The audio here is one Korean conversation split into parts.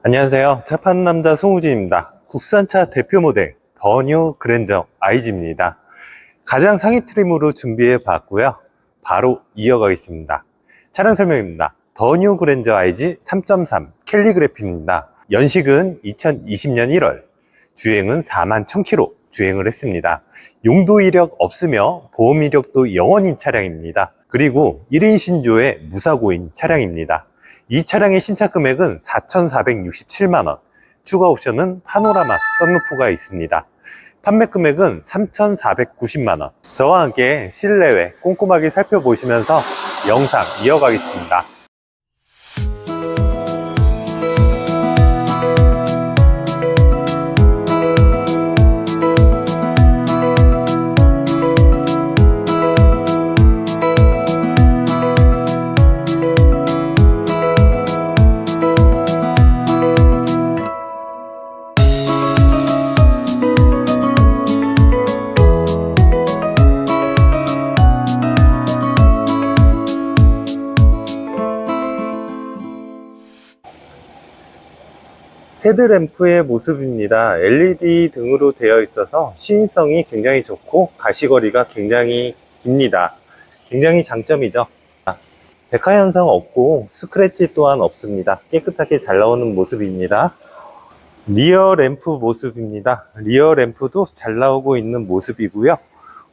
안녕하세요. 차 파는 남자 송우진입니다. 국산차 대표 모델 더뉴 그랜저 IG입니다. 가장 상위 트림으로 준비해 봤고요. 바로 이어가겠습니다. 차량 설명입니다. 더뉴 그랜저 IG 3.3 캘리그래피입니다. 연식은 2020년 1월, 주행은 4만 1000km 주행을 했습니다. 용도 이력 없으며 보험 이력도 영원인 차량입니다. 그리고 1인 신조의 무사고인 차량입니다. 이 차량의 신차 금액은 4,467만원, 추가 옵션은 파노라마 썬루프가 있습니다. 판매 금액은 3,490만원. 저와 함께 실내외 꼼꼼하게 살펴보시면서 영상 이어가겠습니다. 헤드램프의 모습입니다. LED 등으로 되어 있어서 시인성이 굉장히 좋고 가시거리가 굉장히 깁니다. 굉장히 장점이죠. 백화 현상 없고 스크래치 또한 없습니다. 깨끗하게 잘 나오는 모습입니다. 리어 램프 모습입니다. 리어 램프도 잘 나오고 있는 모습이고요.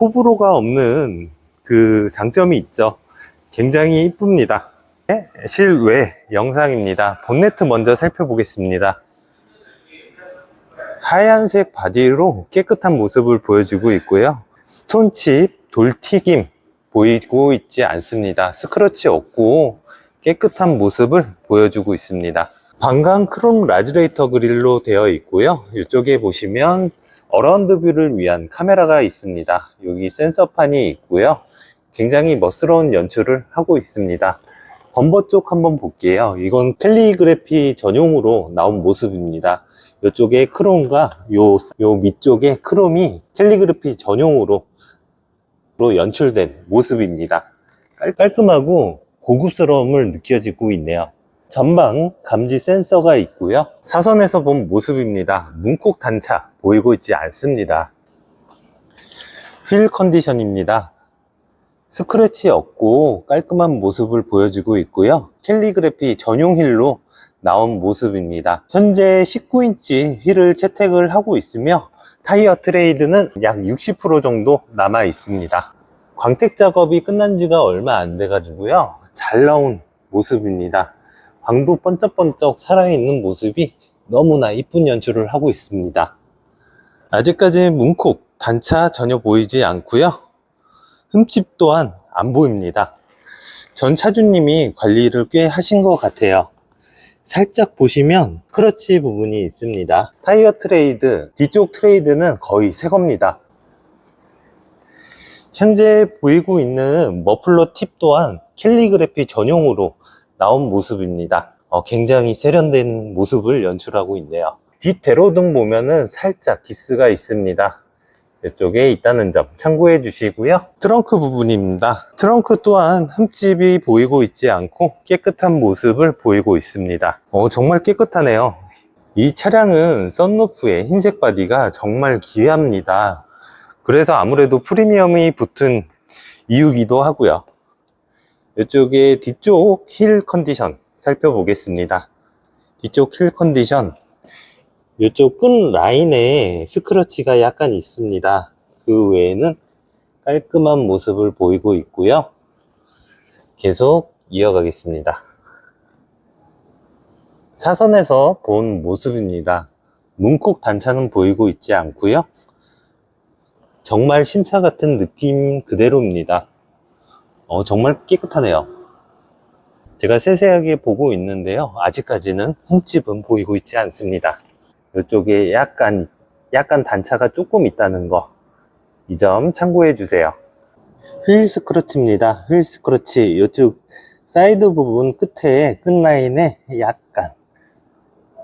호불호가 없는 그 장점이 있죠. 굉장히 이쁩니다. 네, 실외 영상입니다. 본네트 먼저 살펴보겠습니다. 하얀색 바디로 깨끗한 모습을 보여주고 있고요. 스톤칩, 돌튀김 보이고 있지 않습니다. 스크러치 없고 깨끗한 모습을 보여주고 있습니다. 방광 크롬 라지레이터 그릴로 되어 있고요. 이쪽에 보시면 어라운드 뷰를 위한 카메라가 있습니다. 여기 센서판이 있고요. 굉장히 멋스러운 연출을 하고 있습니다. 범버 쪽 한번 볼게요. 이건 캘리그래피 전용으로 나온 모습입니다. 이쪽에 크롬과 요, 요 밑쪽에 크롬이 캘리그래피 전용으로 로 연출된 모습입니다. 깔, 깔끔하고 고급스러움을 느껴지고 있네요. 전방 감지 센서가 있고요. 사선에서 본 모습입니다. 문콕 단차 보이고 있지 않습니다. 휠 컨디션입니다. 스크래치 없고 깔끔한 모습을 보여주고 있고요. 캘리그래피 전용 휠로 나온 모습입니다. 현재 19인치 휠을 채택을 하고 있으며 타이어 트레이드는 약 60% 정도 남아 있습니다. 광택 작업이 끝난 지가 얼마 안 돼 가지고요. 잘 나온 모습입니다. 광도 번쩍번쩍 살아있는 모습이 너무나 이쁜 연출을 하고 있습니다. 아직까지 문콕 단차 전혀 보이지 않고요. 흠집 또한 안 보입니다. 전 차주님이 관리를 꽤 하신 것 같아요. 살짝 보시면 크러치 부분이 있습니다. 타이어 트레이드, 뒤쪽 트레이드는 거의 새 겁니다. 현재 보이고 있는 머플러 팁 또한 캘리그래피 전용으로 나온 모습입니다. 어, 굉장히 세련된 모습을 연출하고 있네요. 뒷 대로등 보면은 살짝 기스가 있습니다. 이쪽에 있다는 점 참고해 주시고요. 트렁크 부분입니다. 트렁크 또한 흠집이 보이고 있지 않고 깨끗한 모습을 보이고 있습니다. 어, 정말 깨끗하네요. 이 차량은 썬루프의 흰색 바디가 정말 귀합니다. 그래서 아무래도 프리미엄이 붙은 이유기도 하고요. 이쪽에 뒤쪽 힐 컨디션 살펴보겠습니다. 뒤쪽 힐 컨디션 이쪽 끈 라인에 스크러치가 약간 있습니다. 그 외에는 깔끔한 모습을 보이고 있고요. 계속 이어가겠습니다. 사선에서 본 모습입니다. 문콕 단차는 보이고 있지 않고요. 정말 신차 같은 느낌 그대로입니다. 어, 정말 깨끗하네요. 제가 세세하게 보고 있는데요. 아직까지는 흠집은 보이고 있지 않습니다. 이쪽에 약간, 약간 단차가 조금 있다는 거. 이 점 참고해 주세요. 휠 스크러치입니다. 휠 스크러치. 이쪽 사이드 부분 끝에, 끝라인에 약간,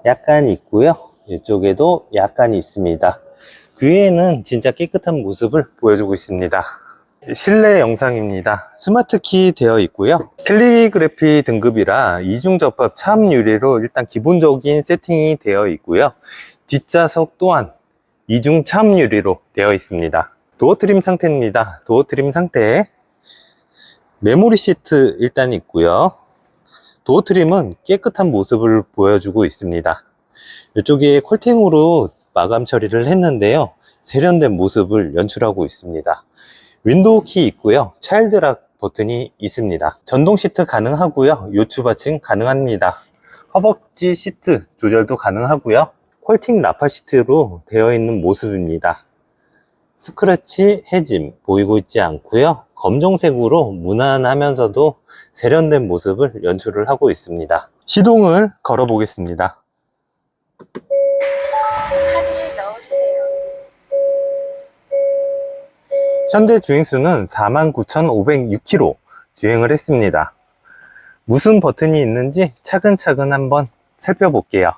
약간 있고요. 이쪽에도 약간 있습니다. 그 외에는 진짜 깨끗한 모습을 보여주고 있습니다. 실내 영상입니다. 스마트키 되어 있고요. 캘리그래피 등급이라 이중 접합 차압 유리로 일단 기본적인 세팅이 되어 있고요. 뒷좌석 또한 이중 차압 유리로 되어 있습니다. 도어 트림 상태입니다. 도어 트림 상태. 메모리 시트 일단 있고요. 도어 트림은 깨끗한 모습을 보여주고 있습니다. 이쪽에 콜팅으로 마감 처리를 했는데요. 세련된 모습을 연출하고 있습니다. 윈도우 키 있고요. 차일드락 버튼이 있습니다. 전동 시트 가능하고요. 요추 받침 가능합니다. 허벅지 시트 조절도 가능하고요. 콜팅 라파 시트로 되어 있는 모습입니다. 스크래치 해짐 보이고 있지 않고요. 검정색으로 무난하면서도 세련된 모습을 연출을 하고 있습니다. 시동을 걸어 보겠습니다. 현재 주행수는 49,506km 주행을 했습니다. 무슨 버튼이 있는지 차근차근 한번 살펴볼게요.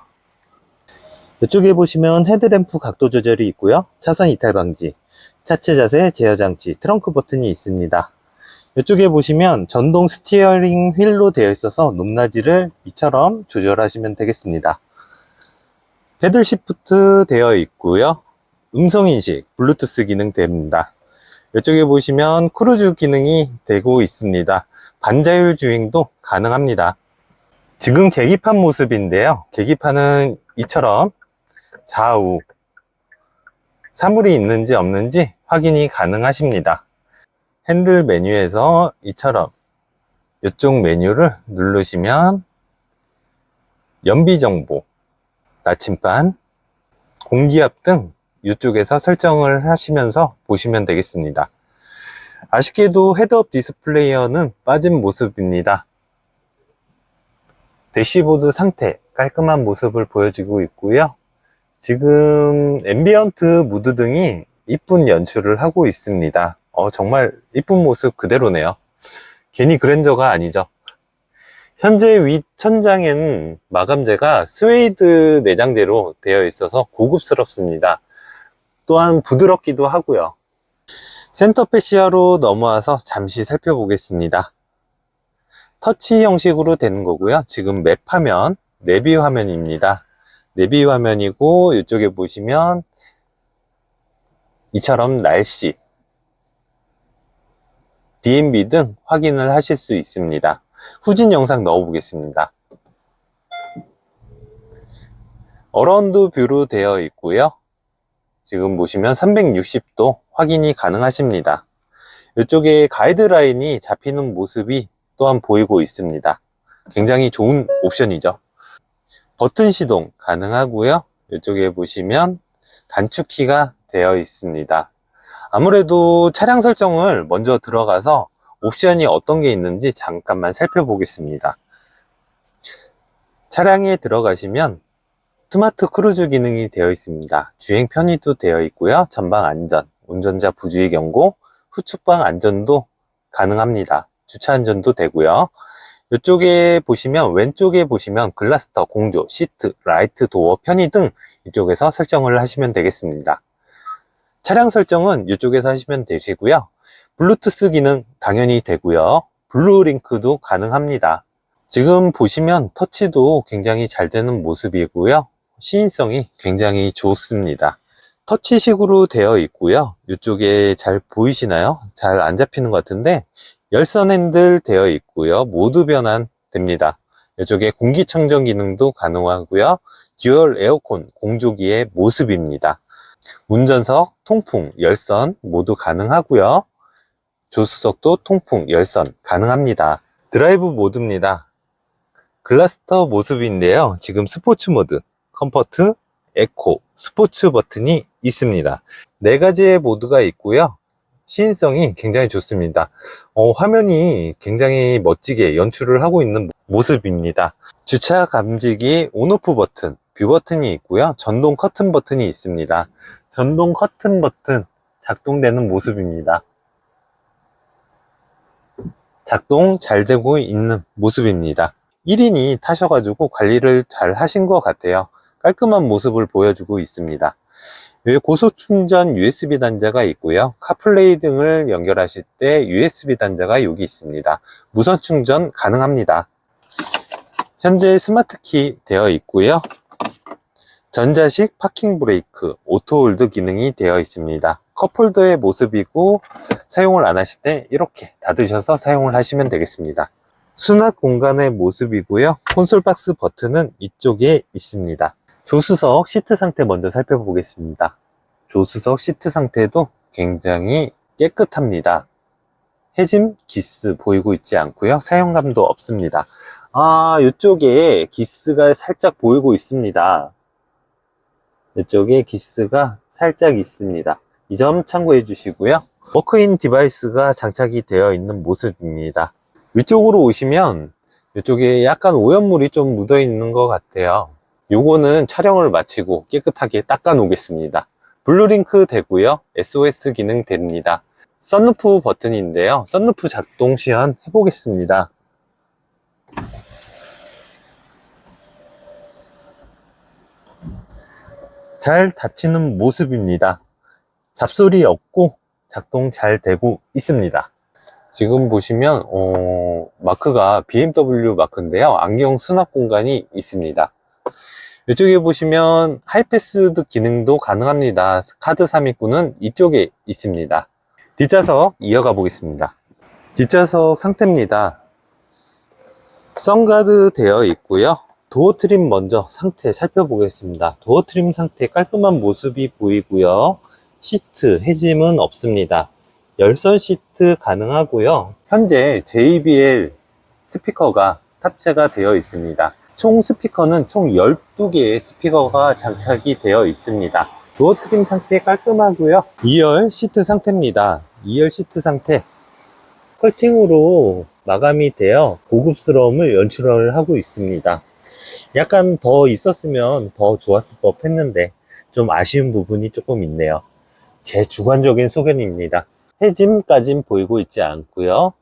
이쪽에 보시면 헤드램프 각도 조절이 있고요. 차선 이탈 방지, 차체 자세 제어 장치, 트렁크 버튼이 있습니다. 이쪽에 보시면 전동 스티어링 휠로 되어 있어서 높낮이를 이처럼 조절하시면 되겠습니다. 패들 시프트 되어 있고요. 음성 인식, 블루투스 기능 됩니다. 이쪽에 보시면 크루즈 기능이 되고 있습니다. 반자율 주행도 가능합니다. 지금 계기판 모습인데요. 계기판은 이처럼 좌우 사물이 있는지 없는지 확인이 가능하십니다. 핸들 메뉴에서 이처럼 이쪽 메뉴를 누르시면 연비 정보, 나침반, 공기압 등 이쪽에서 설정을 하시면서 보시면 되겠습니다. 아쉽게도 헤드업 디스플레이어는 빠진 모습입니다. 대시보드 상태 깔끔한 모습을 보여주고 있고요. 지금 앰비언트 무드 등이 이쁜 연출을 하고 있습니다. 어, 정말 이쁜 모습 그대로네요. 괜히 그랜저가 아니죠. 현재 윗 천장엔 마감재가 스웨이드 내장재로 되어 있어서 고급스럽습니다. 또한 부드럽기도 하고요. 센터 패시아로 넘어와서 잠시 살펴보겠습니다. 터치 형식으로 되는 거고요. 지금 맵 화면, 내비 화면입니다. 내비 화면이고 이쪽에 보시면 이처럼 날씨, DMB 등 확인을 하실 수 있습니다. 후진 영상 넣어 보겠습니다. 어라운드 뷰로 되어 있고요. 지금 보시면 360도 확인이 가능하십니다. 이쪽에 가이드라인이 잡히는 모습이 또한 보이고 있습니다. 굉장히 좋은 옵션이죠. 버튼 시동 가능하고요. 이쪽에 보시면 단축키가 되어 있습니다. 아무래도 차량 설정을 먼저 들어가서 옵션이 어떤 게 있는지 잠깐만 살펴보겠습니다. 차량에 들어가시면 스마트 크루즈 기능이 되어 있습니다. 주행 편의도 되어 있고요. 전방 안전, 운전자 부주의 경고, 후측방 안전도 가능합니다. 주차 안전도 되고요. 이쪽에 보시면 왼쪽에 보시면 글라스터, 공조, 시트, 라이트, 도어, 편의 등 이쪽에서 설정을 하시면 되겠습니다. 차량 설정은 이쪽에서 하시면 되시고요. 블루투스 기능 당연히 되고요. 블루링크도 가능합니다. 지금 보시면 터치도 굉장히 잘 되는 모습이고요. 시인성이 굉장히 좋습니다. 터치식으로 되어 있고요. 이쪽에 잘 보이시나요? 잘 안 잡히는 것 같은데 열선 핸들 되어 있고요. 모드 변환 됩니다. 이쪽에 공기청정 기능도 가능하고요. 듀얼 에어컨 공조기의 모습입니다. 운전석, 통풍, 열선 모두 가능하고요. 조수석도 통풍, 열선 가능합니다. 드라이브 모드입니다. 글라스터 모습인데요. 지금 스포츠 모드, 컴포트, 에코, 스포츠 버튼이 있습니다. 네 가지의 모드가 있고요. 시인성이 굉장히 좋습니다. 어, 화면이 굉장히 멋지게 연출을 하고 있는 모습입니다. 주차 감지기 온오프 버튼, 뷰 버튼이 있고요. 전동 커튼 버튼이 있습니다. 전동 커튼 버튼 작동되는 모습입니다. 작동 잘 되고 있는 모습입니다. 1인이 타셔가지고 관리를 잘 하신 것 같아요. 깔끔한 모습을 보여주고 있습니다. 고속 충전 USB 단자가 있고요. 카플레이 등을 연결하실 때 USB 단자가 여기 있습니다. 무선 충전 가능합니다. 현재 스마트키 되어 있고요. 전자식 파킹 브레이크, 오토홀드 기능이 되어 있습니다. 컵홀더의 모습이고 사용을 안 하실 때 이렇게 닫으셔서 사용을 하시면 되겠습니다. 수납 공간의 모습이고요. 콘솔 박스 버튼은 이쪽에 있습니다. 조수석 시트 상태 먼저 살펴보겠습니다. 조수석 시트 상태도 굉장히 깨끗합니다. 해짐 기스 보이고 있지 않고요. 사용감도 없습니다. 아, 이쪽에 기스가 살짝 보이고 있습니다. 이쪽에 기스가 살짝 있습니다. 이 점 참고해 주시고요. 워크인 디바이스가 장착이 되어 있는 모습입니다. 위쪽으로 오시면 이쪽에 약간 오염물이 좀 묻어 있는 것 같아요. 요거는 촬영을 마치고 깨끗하게 닦아 놓겠습니다. 블루링크 되고요. SOS 기능 됩니다. 썬루프 버튼인데요. 썬루프 작동 시연 해보겠습니다. 잘 닫히는 모습입니다. 잡소리 없고 작동 잘 되고 있습니다. 지금 보시면 어, 마크가 BMW 마크인데요. 안경 수납 공간이 있습니다. 이쪽에 보시면 하이패스드 기능도 가능합니다. 카드 삽입구는 이쪽에 있습니다. 뒷좌석 이어가 보겠습니다. 뒷좌석 상태입니다. 선가드 되어 있고요. 도어 트림 먼저 상태 살펴보겠습니다. 도어 트림 상태 깔끔한 모습이 보이고요. 시트 해짐은 없습니다. 열선 시트 가능하고요. 현재 JBL 스피커가 탑재가 되어 있습니다. 총 스피커는 총 12개의 스피커가 장착이 되어 있습니다. 도어 트림 상태 깔끔하고요. 2열 시트 상태입니다. 2열 시트 상태 컬팅으로 마감이 되어 고급스러움을 연출을 하고 있습니다. 약간 더 있었으면 더 좋았을 법 했는데 좀 아쉬운 부분이 조금 있네요. 제 주관적인 소견입니다. 해짐까진 보이고 있지 않고요.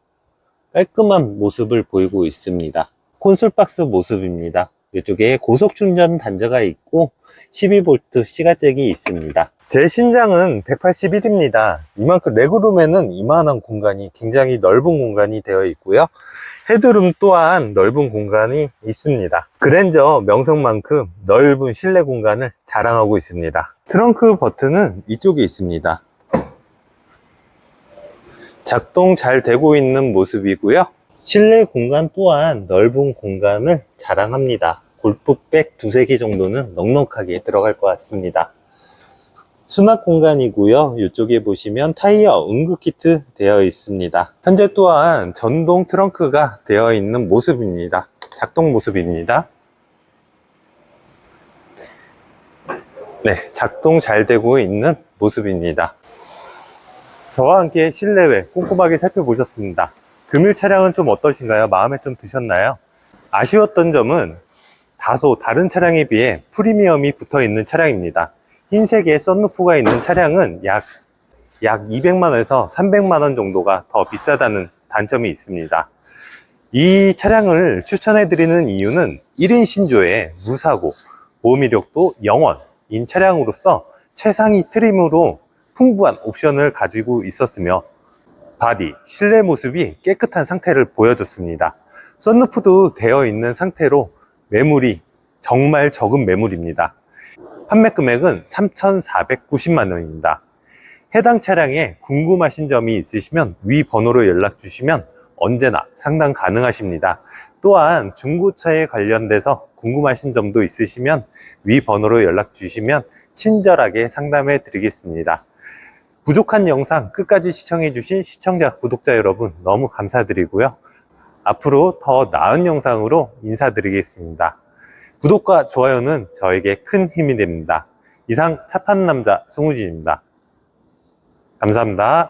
깔끔한 모습을 보이고 있습니다. 콘솔 박스 모습입니다. 이쪽에 고속 충전 단자가 있고 12V 시가잭이 있습니다. 제 신장은 181입니다. 이만큼 레그룸에는 이만한 공간이 굉장히 넓은 공간이 되어 있고요. 헤드룸 또한 넓은 공간이 있습니다. 그랜저 명성만큼 넓은 실내 공간을 자랑하고 있습니다. 트렁크 버튼은 이쪽에 있습니다. 작동 잘 되고 있는 모습이고요. 실내 공간 또한 넓은 공간을 자랑합니다. 골프백 두세 개 정도는 넉넉하게 들어갈 것 같습니다. 수납 공간이고요. 이쪽에 보시면 타이어 응급 키트 되어 있습니다. 현재 또한 전동 트렁크가 되어 있는 모습입니다. 작동 모습입니다. 네, 작동 잘 되고 있는 모습입니다. 저와 함께 실내외 꼼꼼하게 살펴보셨습니다. 금일 차량은 좀 어떠신가요? 마음에 좀 드셨나요? 아쉬웠던 점은 다소 다른 차량에 비해 프리미엄이 붙어 있는 차량입니다. 흰색에 썬루프가 있는 차량은 약, 약 200만원에서 300만원 정도가 더 비싸다는 단점이 있습니다. 이 차량을 추천해드리는 이유는 1인 신조에 무사고, 보험 이력도 0원인 차량으로서 최상위 트림으로 풍부한 옵션을 가지고 있었으며 바디, 실내 모습이 깨끗한 상태를 보여줬습니다. 썬루프도 되어 있는 상태로 매물이 정말 적은 매물입니다. 판매 금액은 3,490만 원입니다. 해당 차량에 궁금하신 점이 있으시면 위 번호로 연락 주시면 언제나 상담 가능하십니다. 또한 중고차에 관련돼서 궁금하신 점도 있으시면 위 번호로 연락 주시면 친절하게 상담해 드리겠습니다. 부족한 영상 끝까지 시청해 주신 시청자, 구독자 여러분 너무 감사드리고요. 앞으로 더 나은 영상으로 인사드리겠습니다. 구독과 좋아요는 저에게 큰 힘이 됩니다. 이상 차 파는 남자 송우진입니다. 감사합니다.